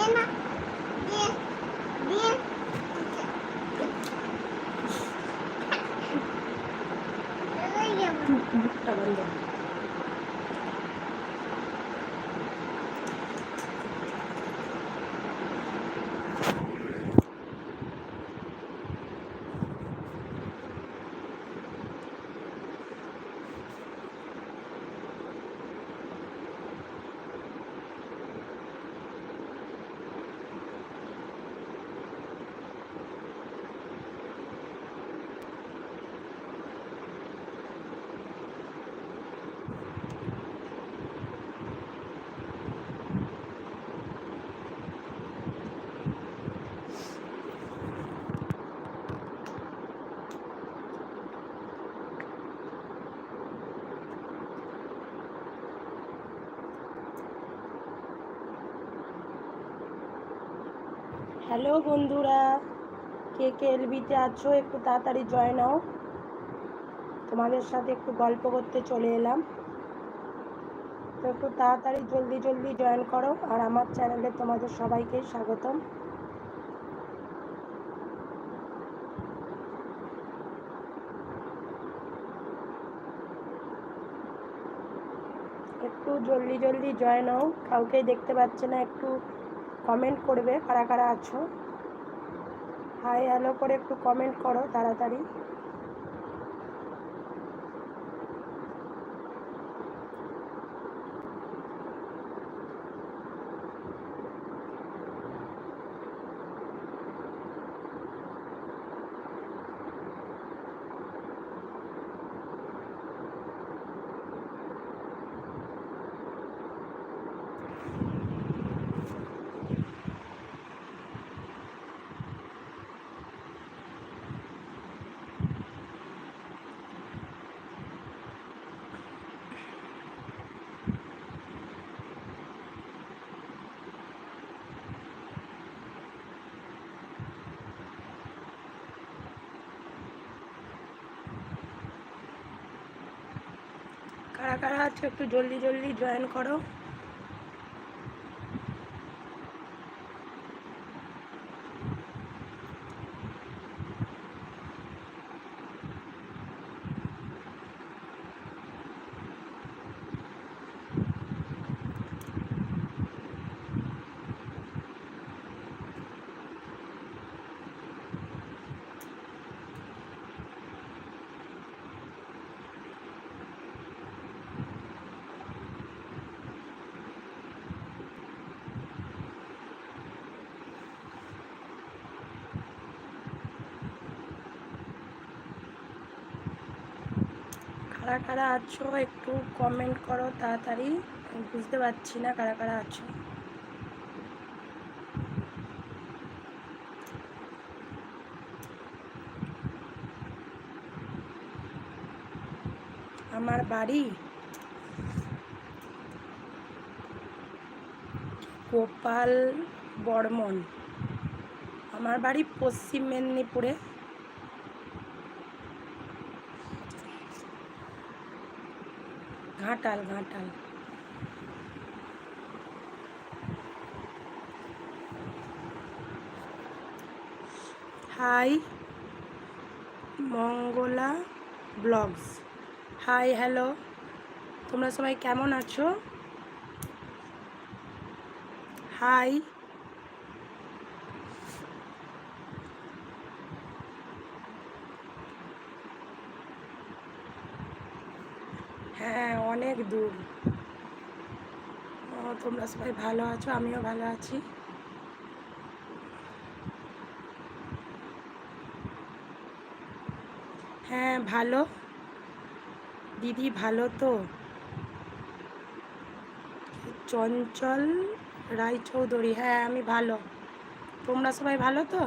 真的 hello বন্ধুরা, কে কে এলবিতে আছো একটু তাড়াতাড়ি জয়েন হও তোমাদের সাথে একটু গল্প করতে চলে এলাম। তো একটু তাড়াতাড়ি জলদি জলদি জয়েন করো আর আমার চ্যানেলে তোমাদের সবাইকে স্বাগতম। একটু জলদি জলদি জয়েন হও কাউকেই দেখতে পাচ্ছে না, একটু কমেন্ট করবে কারা কারা আছো? হাই হ্যালো করে একটু কমেন্ট করো তাড়াতাড়ি। কারা আছো একটু জলদি জলদি জয়েন করো। কারা কারা আছো একটু কমেন্ট করো তাড়াতাড়ি। বুঝতে পারছি না কারা কারা আছো। আমার বাড়ি? গোপাল বর্মন। আমার বাড়ি পশ্চিম মেদিনীপুরে। Ghatal Ghatal. Hi Mangala vlogs. Hi hello তোমরা সবাই কেমন আছো? হাই হ্যাঁ অনেক দূর তোমরা সবাই ভালো আছো? আমিও ভালো আছি। হ্যাঁ ভালো। দিদি ভালো তো? চঞ্চল রায়চৌধুরী হ্যাঁ আমি ভালো। তোমরা সবাই ভালো তো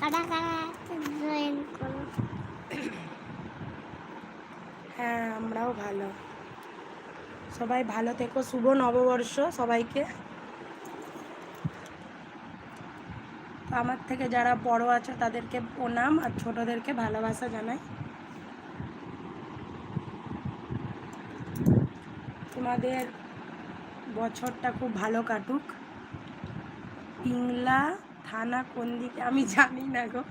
কারা কারা জয়েন করো হ্যাঁ আমরাও ভালো সবাই ভালো থেকো, শুভ নববর্ষ সবাইকে। আমার থেকে যারা বড় আছে, তাদেরকে প্রণাম আর ছোটদেরকে ভালোবাসা জানাই। তোমাদের বছরটা খুব ভালো কাটুক। পিংলা থানা কোন দিকে? আমি জানি না গো।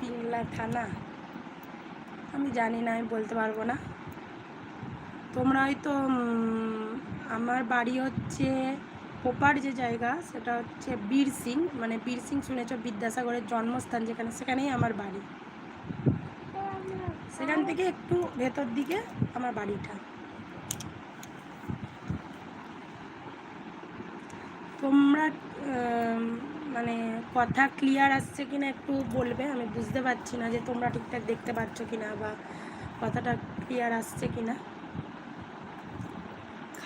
পিংলা থানা। আমি জানি না, আমি বলতে পারব না। তোমরা হয়তো আমার বাড়ি হচ্ছে পোপার যে জায়গা, সেটা হচ্ছে বীর সিং। মানে বীর সিং শুনেছ, বিদ্যাসাগরের জন্মস্থান যেখানে, সেখানেই আমার বাড়ি। সেখান থেকে একটু ভেতর দিকে আমার বাড়িটা। তোমরা মানে কথা ক্লিয়ার আসছে কিনা একটু বলবে? আমি বুঝতে পারছি না যে তোমরা ঠিকঠাক দেখতে পাচ্ছ কিনা বা কথাটা ক্লিয়ার আসছে কিনা।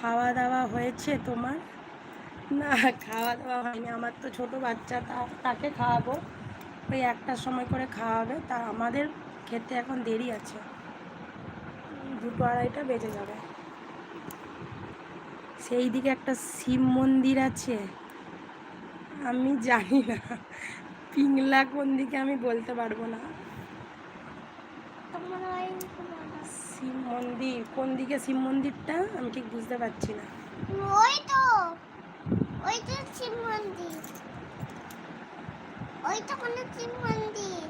খাওয়া দাওয়া হয়েছে তোমার? না খাওয়া দাওয়া হয়নি। আমার তো ছোট বাচ্চা, তা, তাকে খাওয়াবো। ওই একটার সময় করে খাওয়াবে। তা আমাদের খেতে এখন দেরি আছে। দুটো আড়াইটা বেজে যাবে। সেই দিকে একটা শিব মন্দির আছে। আমি জানি না। পিংলা কোন দিকে আমি বলতে পারব না। শিব মন্দির কোন দিকে শিব মন্দিরটা? আমি ঠিক বুঝতে পারছি না। ওই তো ওই তো শিব মন্দির। ওই তো কোনো শিব মন্দির।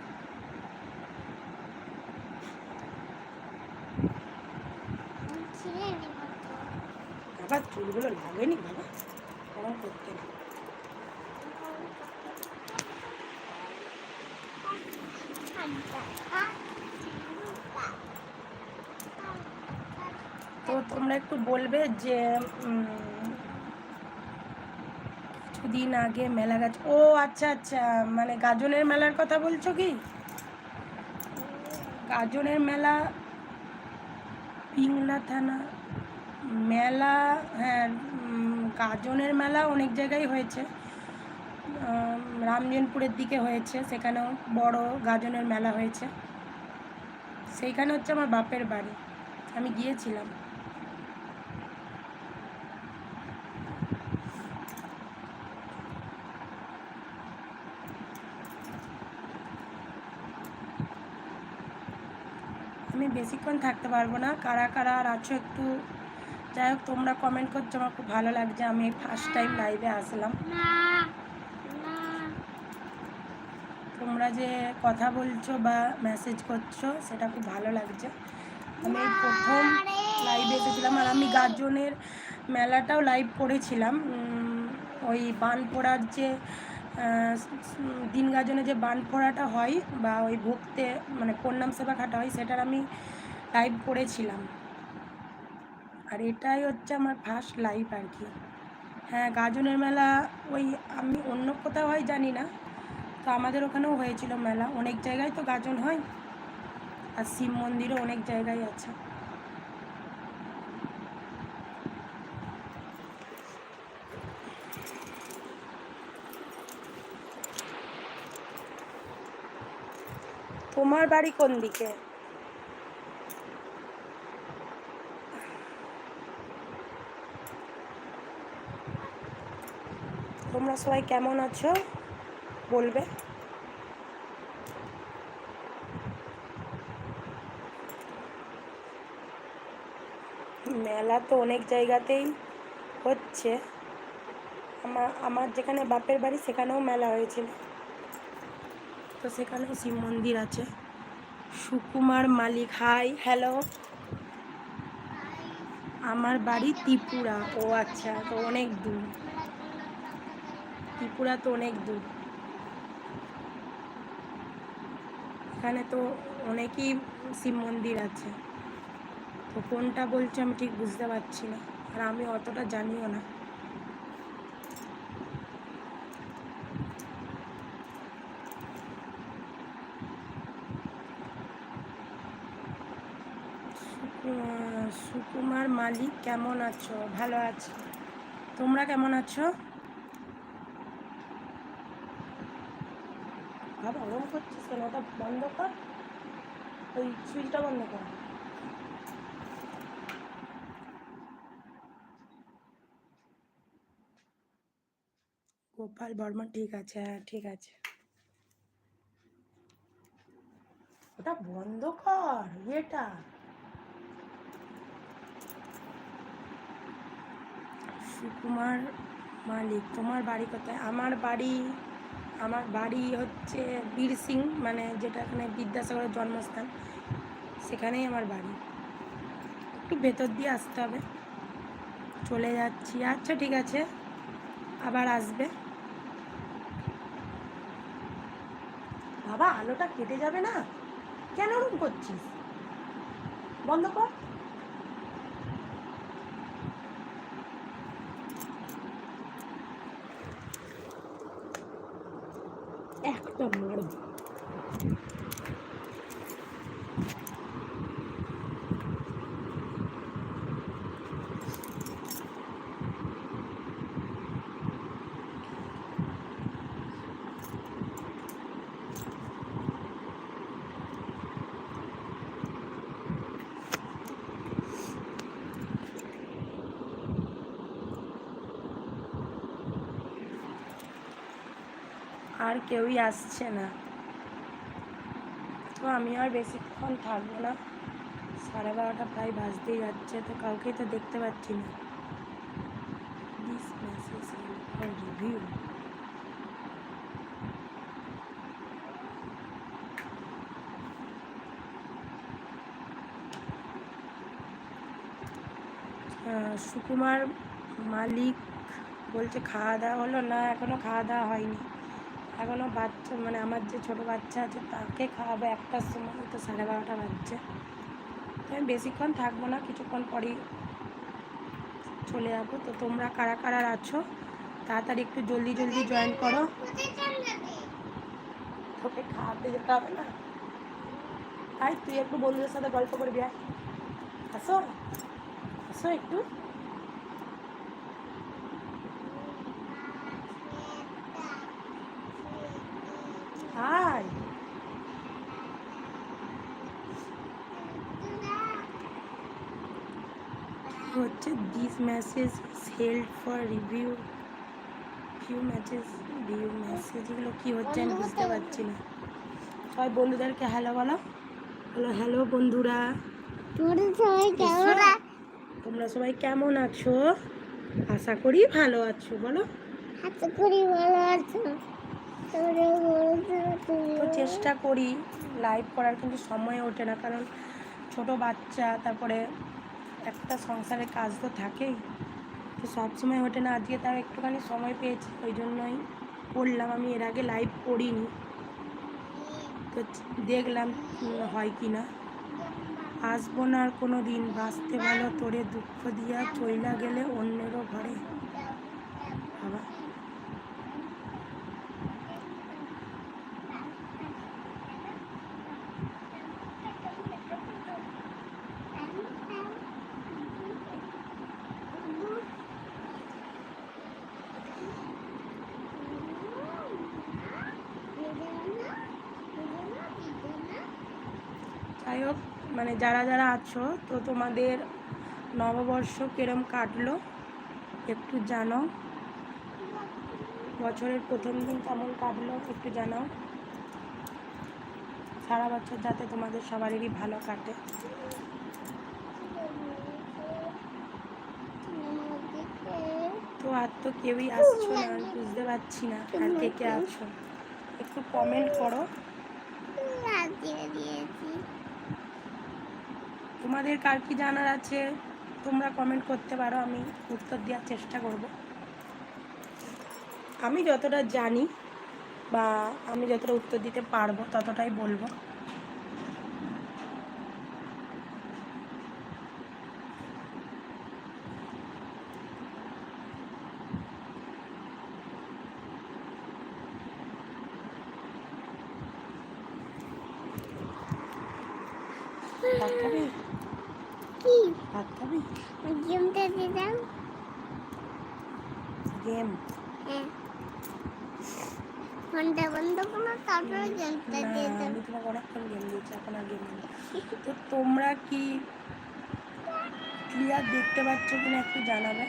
আবার চুলগুলো লাগেনি বাবা। কেমন করতে না তো তোমরা একটু বলবে যে কিছুদিন আগে মেলা গাছ, ও আচ্ছা আচ্ছা মানে গাজনের মেলার কথা বলছো কি? গাজনের মেলা, পিংলা থানা মেলা হ্যাঁ গাজনের মেলা অনেক জায়গায় হয়েছে। রামজনপুরের দিকে হয়েছে, সেখানেও বড় গাজনের মেলা হয়েছে। সেইখানে হচ্ছে আমার বাপের বাড়ি। আমি গিয়েছিলাম। আমি বেশিক্ষণ থাকতে পারব না। কারা কারা আর আছো একটু? যাই হোক, তোমরা কমেন্ট করছ, আমার খুব ভালো লাগছে। আমি ফার্স্ট টাইম লাইভে আসলাম। তোমরা যে কথা বলছো বা মেসেজ করছ, সেটা খুব ভালো লাগছে। আমি প্রথম লাইভে এসেছিলাম আর আমি গাজনের মেলাটাও লাইভ করেছিলাম। ওই বানপোড়ার যে দিন গাজনে যে বানপোড়াটা হয় বা ওই ভক্তে মানে প্রণাম সেবা খাটা হয়, সেটার আমি লাইভ করেছিলাম। আর এটাই হচ্ছে আমার ফার্স্ট লাইভ আর কি। হ্যাঁ গাজনের মেলা ওই আমি অন্য কোথাও হয় জানি না। তো আমাদের ওখানেও হয়েছিল মেলা। অনেক জায়গায় তো গাজন হয়। আর শিব মন্দিরও অনেক জায়গায় আছে। তোমার বাড়ি কোন দিকে? তোমরা সবাই কেমন আছো? বলবে। মেলা তো অনেক জায়গাতেই হচ্ছে। আমার আমার যেখানে বাপের বাড়ি সেখানেও মেলা হয়েছিল। তো সেখানেও শিব মন্দির আছে। সুকুমার মালিক হাই হ্যালো আমার বাড়ি ত্রিপুরা। ও আচ্ছা তো অনেক দূর। ত্রিপুরা তো অনেক দূর। এখানে তো অনেকই শিব মন্দির আছে। তো কোনটা বলছে আমি ঠিক বুঝতে পারছি না। আর আমি অতটা জানিও না। সুকুমার মালিক কেমন আছো? ভালো আছো। তোমরা কেমন আছো? গরম করছিস কেন ওটা বন্ধ কর। ওই সুইচটা বন্ধ কর। গোপাল বর্মা ঠিক আছে হ্যাঁ ঠিক আছে। ওটা বন্ধ কর ইয়েটা। সুকুমার মালিক। তোমার বাড়ি কোথায়? আমার বাড়ি আমার বাড়ি হচ্ছে বীর সিং মানে যেটা এখানে বিদ্যাসাগরের জন্মস্থান। সেখানেই আমার বাড়ি। একটু ভেতর দিয়ে আসতে হবে। চলে যাচ্ছি। আচ্ছা ঠিক আছে। আবার আসবে। বাবা, আলোটা কেটে যাবে না? কেন ওরকম করছিস? বন্ধ কর। একটা মারব আর কেউই আসছে না। তো আমি আর বেশিক্ষণ থাকব না। সাড়ে বারোটা প্রায় বাজতেই যাচ্ছে, তো কাউকেই তো দেখতে পাচ্ছি না। দিস রিভিউ সুকুমার মালিক বলছে খাওয়া দাওয়া হলো? না এখনও খাওয়া দাওয়া হয়নি। এখনও বাচ্চা মানে আমার যে ছোটো বাচ্চা আছে তাকে খাওয়াবো একটার সময়, তো সাড়ে বারোটা বাজছে। তো আমি বেশিক্ষণ থাকব না, কিছুক্ষণ পরেই চলে যাব। তো তোমরা কারা কারা আছো, তাড়াতাড়ি একটু জলদি জলদি জয়েন করো। তোকে খাওয়াতে যেতে হবে না। তাই তুই একটু বন্ধুদের সাথে গল্প করবি আসো আসো একটু। This message held for review few matches view message এগুলো কী হচ্ছে আমি বুঝতে পারছি না। সবাই বন্ধুদেরকে হ্যালো বলো। বলো হ্যালো বন্ধুরা। তোমরা সবাই কেমন আছো? তোমরা সবাই কেমন আছো? আশা করি ভালো আছো বলো। আশা করি ভালো আছো। চেষ্টা করি লাইভ করার কিন্তু সময় ওঠে না কারণ ছোট বাচ্চা তারপরে একটা সংসারে কাজ তো থাকেই। তো সবসময় ওঠে না আজকে তার একটুখানি সময় পেয়েছি, ওই জন্যই করলাম। আমি এর আগে লাইভ করিনি। তো দেখলাম হয় কি না। আসব না আর কোনো দিন বাঁচতে ভালো, তোরে দুঃখ দিয়া চইলা গেলে অন্যেরও ঘরে। বাবা। যাই হোক মানে যারা যারা আছো, তো তোমাদের নববর্ষ কিরম কাটলো? একটু জানাও। বছরের প্রথম দিন কেমন কাটলো? একটু জানাও। সারা বছর যাতে তোমাদের সবারই ভালো কাটে। তো আর তো কেউই আসছো না, আমি বুঝতে পারছি না আর কে কে আছো। একটু কমেন্ট করো। দিয়েছি। তোমাদের কার কি জানার আছে? তোমরা কমেন্ট করতে পারো, আমি উত্তর দেওয়ার চেষ্টা করব। আমি যতটা জানি বা আমি যতটা উত্তর দিতে পারব, ততটাই বলব। খাবি গেম তারপরে গেম এখন আর গেম তো তোমরা কি ক্লিয়ার দেখতে পাচ্ছ কিনা একটু জানাবে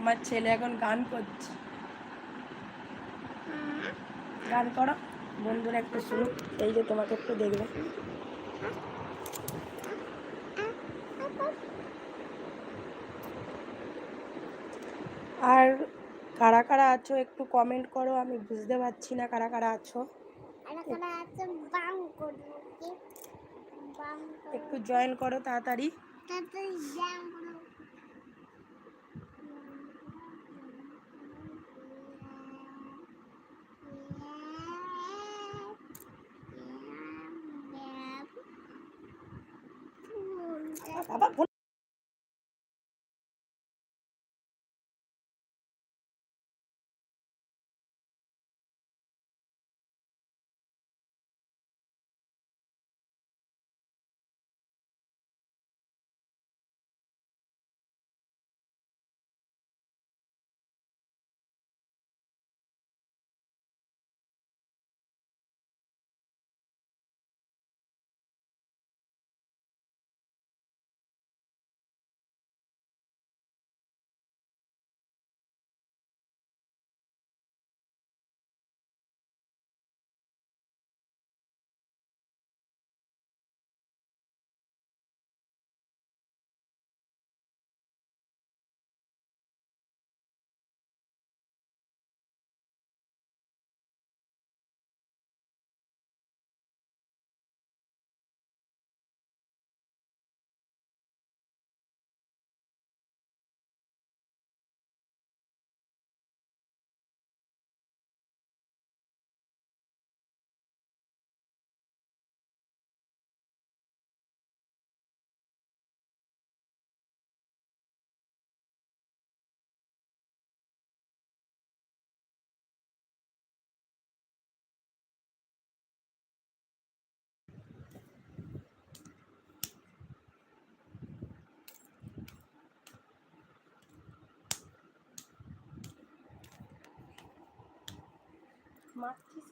আমার ছেলে এখন গান করছে গান করো। বন্ধুরা একটু শুনুক এই যে তোমাকে একটু দেখবে। আর কারা কারা আছো একটু কমেন্ট করো আমি বুঝতে পারছি না কারা কারা আছো। একটু জয়েন করো তাড়াতাড়ি।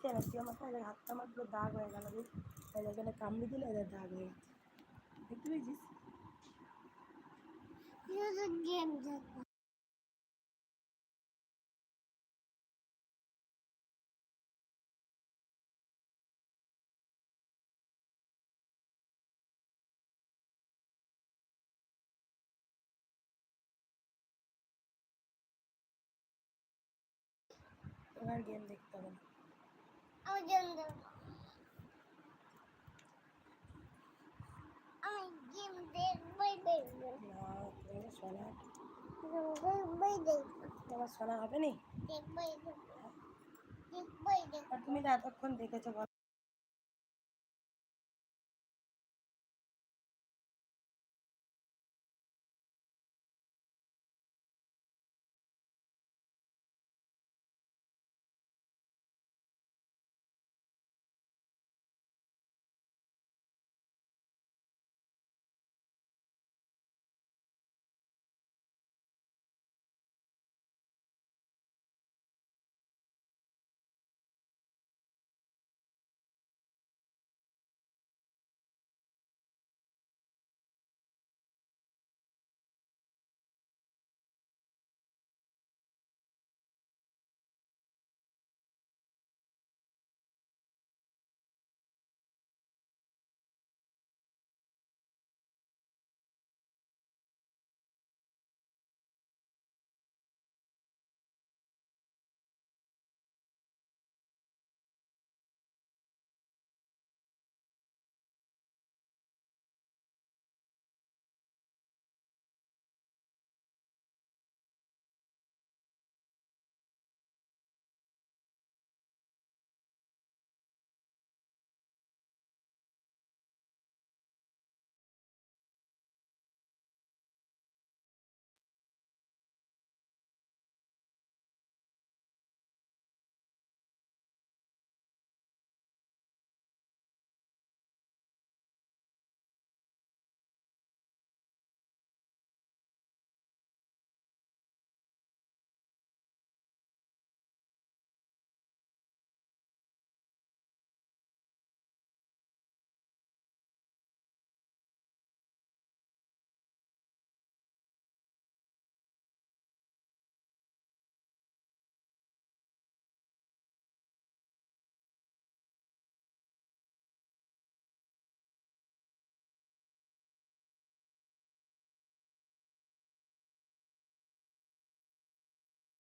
কেন তুই আমার কাছে হাতটা আমার পুরো দাগ হয়ে গেল রে। এখানে কামড়ে দিলে এদের দাগ হয়ে গেছে দেখতে পেয়েছিস? গেম এবার গেম দেখতে হবে তোমার শোনা হবে নি? তুমি তো এতক্ষণ দেখেছ